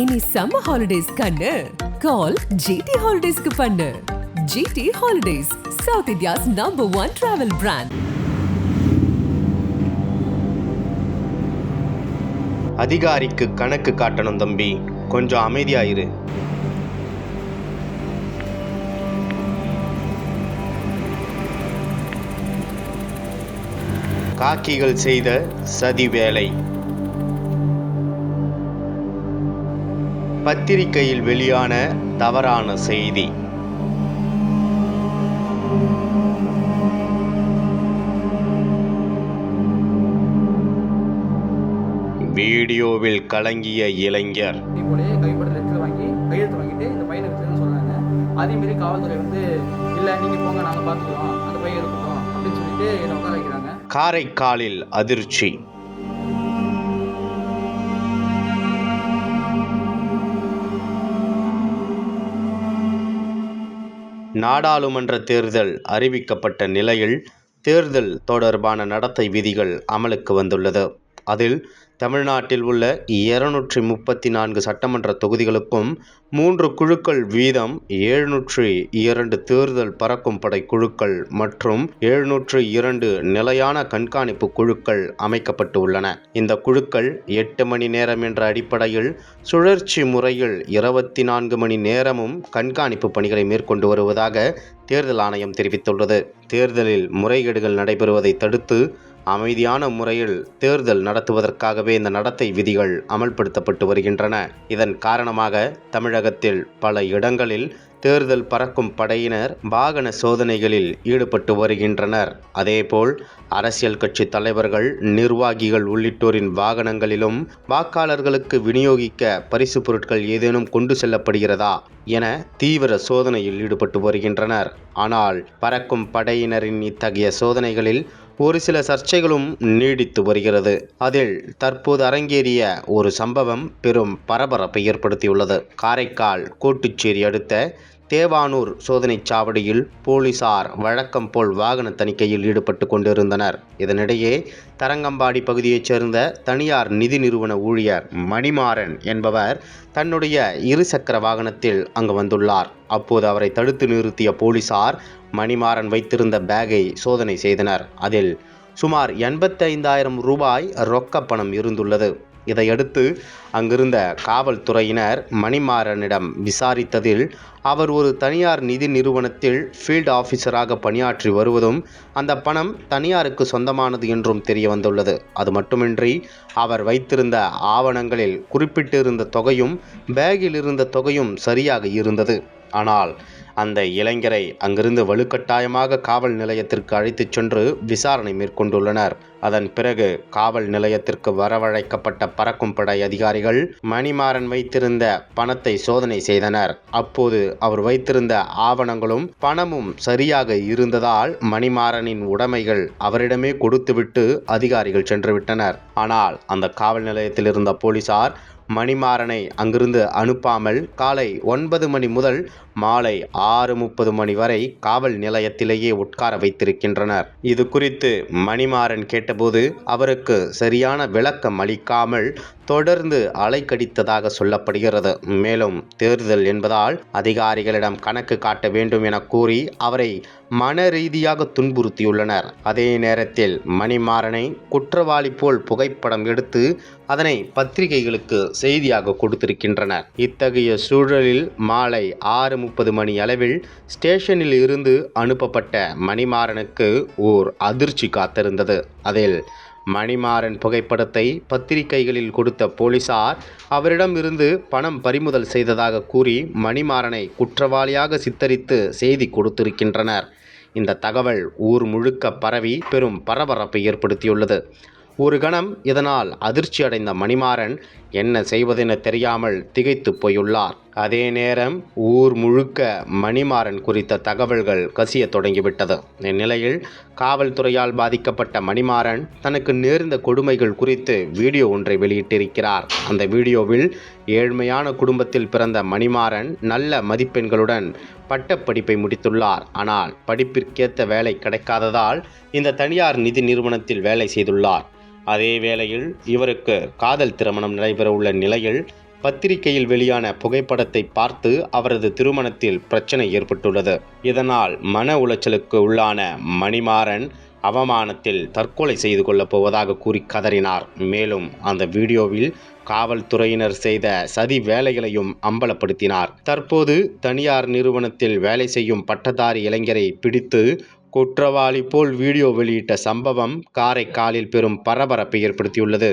இனி summer holidays கண்ணு. கால் GT ஹாலிடேஸ்க்கு பண்ணு. GT Holidays south India's number one travel brand அதிகாரிக்கு கணக்கு காட்டணும் தம்பி. கொஞ்சம் அமைதியாயிரு காக்கிகள் செய்த சதி வேலை. பத்திரிகையில் வெளியான தவறான செய்தி. வீடியோவில் கலங்கிய இளைஞர். அதே மாரி காவல்துறை வந்து இல்லை நீங்கள் போங்க நாங்கள் பார்த்துக்குறோம் அந்த பையன் இருக்கட்டும் அப்படின்னு சொல்லிட்டு என்னை உட்கார வைக்கிறாங்க. காரைக்காலில் அதிர்ச்சி. நாடாளுமன்ற தேர்தல் அறிவிக்கப்பட்ட நிலையில் தேர்தல் தொடர்பான நடத்தை விதிகள் அமலுக்கு வந்துள்ளது. அதில் தமிழ்நாட்டில் உள்ள இருநூற்றி முப்பத்தி நான்கு சட்டமன்ற தொகுதிகளுக்கும் மூன்று குழுக்கள் வீதம் எழுநூற்றி இரண்டு தேர்தல் பறக்கும் படை குழுக்கள் மற்றும் எழுநூற்று இரண்டு நிலையான கண்காணிப்பு குழுக்கள் அமைக்கப்பட்டு உள்ளன இந்த குழுக்கள் எட்டு மணி நேரம் என்ற அடிப்படையில் சுழற்சி முறையில் இருபத்தி நான்கு மணி நேரமும் கண்காணிப்பு பணிகளை மேற்கொண்டு வருவதாக தேர்தல் ஆணையம் தெரிவித்துள்ளது. தேர்தலில் முறைகேடுகள் நடைபெறுவதை தடுத்து அமைதியான முறையில் தேர்தல் நடத்துவதற்காகவே இந்த நடத்தை விதிகள் அமல்படுத்தப்பட்டு வருகின்றன. இதன் காரணமாக தமிழகத்தில் பல இடங்களில் தேர்தல் பறக்கும் படையினர் வாகன சோதனைகளில் ஈடுபட்டு வருகின்றனர். அதேபோல் அரசியல் கட்சி தலைவர்கள் நிர்வாகிகள் உள்ளிட்டோரின் வாகனங்களிலும் வாக்காளர்களுக்கு விநியோகிக்க பரிசு பொருட்கள் ஏதேனும் கொண்டு செல்லப்படுகிறதா என தீவிர சோதனையில் ஈடுபட்டு வருகின்றனர். ஆனால் பறக்கும் படையினரின் இத்தகைய சோதனைகளில் ஒரு சில சர்ச்சைகளும் நீடித்து வருகிறது. அதில் தற்போது அரங்கேறிய ஒரு சம்பவம் பெரும் பரபரப்பை ஏற்படுத்தியுள்ளது. காரைக்கால் கோட்டுச்சேரி அடுத்த தேவானூர் சோதனைச் சாவடியில் போலீசார் வழக்கம் போல் வாகன தணிக்கையில் ஈடுபட்டு கொண்டிருந்தனர். இதனிடையே தரங்கம்பாடி பகுதியைச் சேர்ந்த தனியார் நிதி நிறுவன ஊழியர் மணிமாறன் என்பவர் தன்னுடைய இருசக்கர வாகனத்தில் அங்கு வந்துள்ளார். அப்போது அவரை தடுத்து நிறுத்திய போலீசார் மணிமாறன் வைத்திருந்த பேக்கை சோதனை செய்தனர். அதில் சுமார் எண்பத்தைந்தாயிரம் ரூபாய் ரொக்க பணம் இருந்துள்ளது. இதையடுத்து அங்கிருந்த காவல்துறையினர் மணிமாறனிடம் விசாரித்ததில் அவர் ஒரு தனியார் நிதி நிறுவனத்தில் ஃபீல்டு ஆஃபீஸராக பணியாற்றி வருவதும் அந்த பணம் தனியாருக்கு சொந்தமானது என்றும் தெரிய வந்துள்ளது அது மட்டுமின்றி அவர் வைத்திருந்த ஆவணங்களில் குறிப்பிட்டிருந்த தொகையும் பேக்கில் இருந்த தொகையும் சரியாக இருந்தது. ஆனால் அந்த இளைஞரை அங்கிருந்து வலுக்கட்டாயமாக காவல் நிலையத்திற்கு அழைத்துச் சென்று விசாரணை மேற்கொண்டுள்ளனர். அதன் பிறகு காவல் நிலையத்திற்கு வரவழைக்கப்பட்ட பறக்கும் படை அதிகாரிகள் மணிமாறன் வைத்திருந்த பணத்தை சோதனை செய்தனர். அப்போது அவர் வைத்திருந்த ஆவணங்களும் பணமும் சரியாக இருந்ததால் மணிமாறனின் உடைமைகள் அவரிடமே கொடுத்துவிட்டு அதிகாரிகள் சென்றுவிட்டனர். ஆனால் அந்த காவல் நிலையத்தில் இருந்த போலீசார் மணிமாறனை அங்கிருந்து அனுப்பாமல் காலை ஒன்பது மணி முதல் மாலை ஆறு முப்பது மணி வரை காவல் நிலையத்திலேயே உட்கார வைத்திருக்கின்றனர். இது குறித்து மணிமாறன் கேட்டபோது அவருக்கு சரியான விளக்கம் அளிக்காமல் தொடர்ந்து அலைக்கடித்ததாக சொல்லப்படுகிறது. மேலும் தேர்தல் என்பதால் அதிகாரிகளிடம் கணக்கு காட்ட வேண்டும் என கூறி அவரை மன ரீதியாக துன்புறுத்தியுள்ளனர். அதே நேரத்தில் மணிமாறனை குற்றவாளி போல் புகைப்படம் எடுத்து அதனை பத்திரிகைகளுக்கு செய்தியாக கொடுத்திருக்கின்றனர். இத்தகைய சூழலில் மாலை ஆறு முப்பது மணி அளவில் ஸ்டேஷனில் இருந்து அனுப்பப்பட்ட மணிமாறனுக்கு ஓர் அதிர்ச்சி காத்திருந்தது. அதில் மணிமாறன் புகைப்படத்தை பத்திரிகைகளில் கொடுத்த போலீசார் அவரிடம் இருந்து பணம் பறிமுதல் செய்ததாக கூறி மணிமாறனை குற்றவாளியாக சித்தரித்து செய்தி கொடுத்திருக்கின்றனர். இந்த தகவல் ஊர் முழுக்க பரவி பெரும் பரபரப்பை ஏற்படுத்தியுள்ளது. ஒரு கணம் இதனால் அதிர்ச்சி அடைந்த மணிமாறன் என்ன செய்வதென தெரியாமல் திகைத்து போயுள்ளார். அதே நேரம் ஊர் முழுக்க மணிமாறன் குறித்த தகவல்கள் கசிய தொடங்கிவிட்டது. இந்நிலையில் காவல்துறையால் பாதிக்கப்பட்ட மணிமாறன் தனக்கு நேர்ந்த கொடுமைகள் குறித்து வீடியோ ஒன்றை வெளியிட்டிருக்கிறார். அந்த வீடியோவில் ஏழ்மையான குடும்பத்தில் பிறந்த மணிமாறன் நல்ல மதிப்பெண்களுடன் பட்டப்படிப்பை முடித்துள்ளார். ஆனால் படிப்பிற்கேற்ற வேலை கிடைக்காததால் இந்த தனியார் நிதி நிறுவனத்தில் வேலை செய்துள்ளார். அதே வேளையில் இவருக்கு காதல் திருமணம் நடைபெறவுள்ள நிலையில் பத்திரிகையில் வெளியான புகைப்படத்தை பார்த்து அவரது திருமணத்தில் பிரச்சனை ஏற்பட்டுள்ளது. இதனால் மன உளைச்சலுக்கு உள்ளான மணிமாறன் அவமானத்தில் தற்கொலை செய்து கொள்ளப் போவதாக கூறி கதறினார். மேலும் அந்த வீடியோவில் காவல்துறையினர் செய்த சதி வேலைகளையும் அம்பலப்படுத்தினார். தற்போது தனியார் நிறுவனத்தில் வேலை செய்யும் பட்டதாரி இளைஞரை பிடித்து குற்றவாளி போல் வீடியோ வெளியிட்ட சம்பவம் காரைக்காலில் பெரும் பரபரப்பை ஏற்படுத்தியுள்ளது.